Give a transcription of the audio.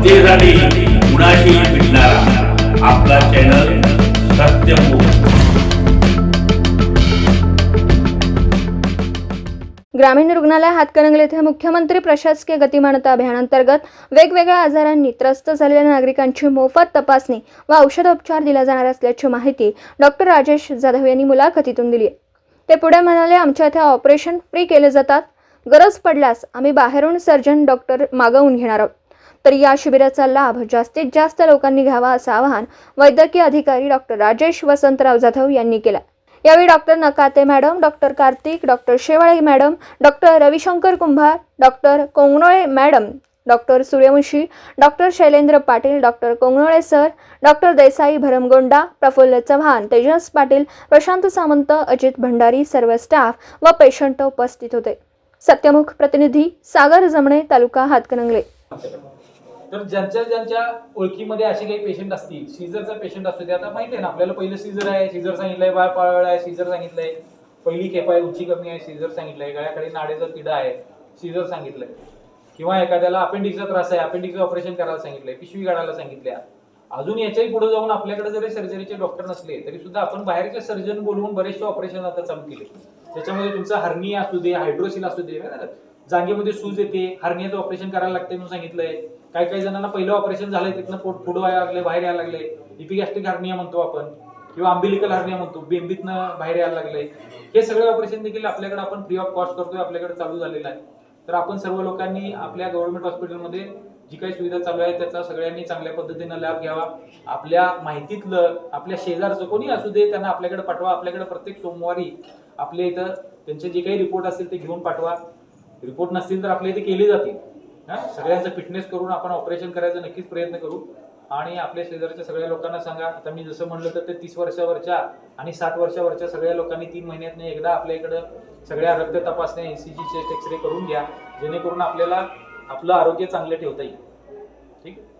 जनतेसाठी कुणाशी भेटणारा आपला चॅनल सत्यमुख ग्रामीण रुग्णालय हातकणंगले येथे मुख्यमंत्री प्रशासकीय गतिमानता अभियानांतर्गत वेगवेगळ्या आजारांनी त्रस्त झालेल्या नागरिकांची मोफत तपासणी व औषधोपचार दिला जाणार असल्याची माहिती डॉक्टर राजेश जाधव यांनी मुलाखतीतून दिली. ते पुढे म्हणाले आमच्या इथे ऑपरेशन फ्री केले जातात. गरज पडल्यास आम्ही बाहेरून सर्जन डॉक्टर मागवून घेणार आहोत. तर या शिबिराचा लाभ जास्तीत जास्त लोकांनी घ्यावा असं आवाहन वैद्यकीय अधिकारी डॉक्टर राजेश वसंतराव जाधव यांनी केलं. यावेळी doctor Nakate madam doctor Kartik doctor Shewale madam doctor Ravishankar Kumbhar doctor Kongnole madam doctor Suryavanshi doctor Shailendra Patil doctor Kongnole sir doctor Desai Bharamgonda Prafulla Chavan Tejas Patil Prashant Samant Ajit Bhandari सर्व staff व patient उपस्थित होते. सत्यमुख प्रतिनिधी सागर जमणे तालुका हातकणंगले. तर ज्यांच्या ज्यांच्या ओळखीमध्ये असे काही पेशंट असतील सीझरचा पेशंट असतो ते आता माहिती आहे ना आपल्याला पहिलं सीझर आहे सीझर सांगितलंय बाळ पाळवळ आहे सीझर सांगितलंय. पहिली खेप आहे उंची कमी आहे सीझर सांगितलंय. गळ्याकडे नाडेचा तिडा आहे सीझर सांगितलंय. किंवा एखाद्याला अपेंडिक्सचा त्रास आहे अपेंडिक्सचं ऑपरेशन करायला सांगितलंय पिशवी काढायला सांगितल्या. अजून याच्याही पुढे जाऊन आपल्याकडे जरी सर्जरीचे डॉक्टर नसले तरी सुद्धा आपण बाहेरचे सर्जन बोलवून बरेचसे ऑपरेशन आता चालू केले. त्याच्यामध्ये तुमचा हर्निया असू दे हायड्रोसिल असू दे जागेमध्ये सूज येते हर्नियाचं ऑपरेशन करायला लागते म्हणून सांगितलंय. काही काही जणांना पहिलं ऑपरेशन झालंय तिथनं पोट पुढं यायला लागले बाहेर यायला लागले. इपिगॅस्ट्रिक हार्निया म्हणतो आपण किंवा आंबिलिकल हार्निया म्हणतो बेंबीतनं बाहेर यायला लागले. हे सगळे ऑपरेशन देखील आपल्याकडे आपण फ्री ऑफ कॉस्ट करतोय आपल्याकडे चालू झालेलं आहे. तर आपण सर्व लोकांनी आपल्या गव्हर्नमेंट हॉस्पिटलमध्ये जी काही सुविधा चालू आहे त्याचा सगळ्यांनी चांगल्या पद्धतीनं लाभ घ्यावा. आपल्या माहितीतलं आपल्या शेजारचं कोणी असू दे त्यांना आपल्याकडे पाठवा. आपल्याकडे प्रत्येक सोमवारी आपल्या इथं त्यांचे जे काही रिपोर्ट असतील ते घेऊन पाठवा. रिपोर्ट नसतील तर आपल्या इथे केले जातील. हा? सगळ्यांचं फिटनेस करून आपण ऑपरेशन करायचा नक्कीच प्रयत्न करू. आणि आपल्या शेजारच्या सगळ्या लोकांना सांगा. आता मी जसं म्हणलं तर ते तीस वर्षावरच्या आणि साठ वर्षावरच्या सगळ्या लोकांनी तीन महिन्यातनं एकदा आपल्या इकडं सगळ्या रक्त तपासण्या एसीजी चेस्ट एक्सरे करून घ्या. जेणेकरून आपल्याला आपलं आरोग्य चांगलं ठेवता येईल. ठीक? आहे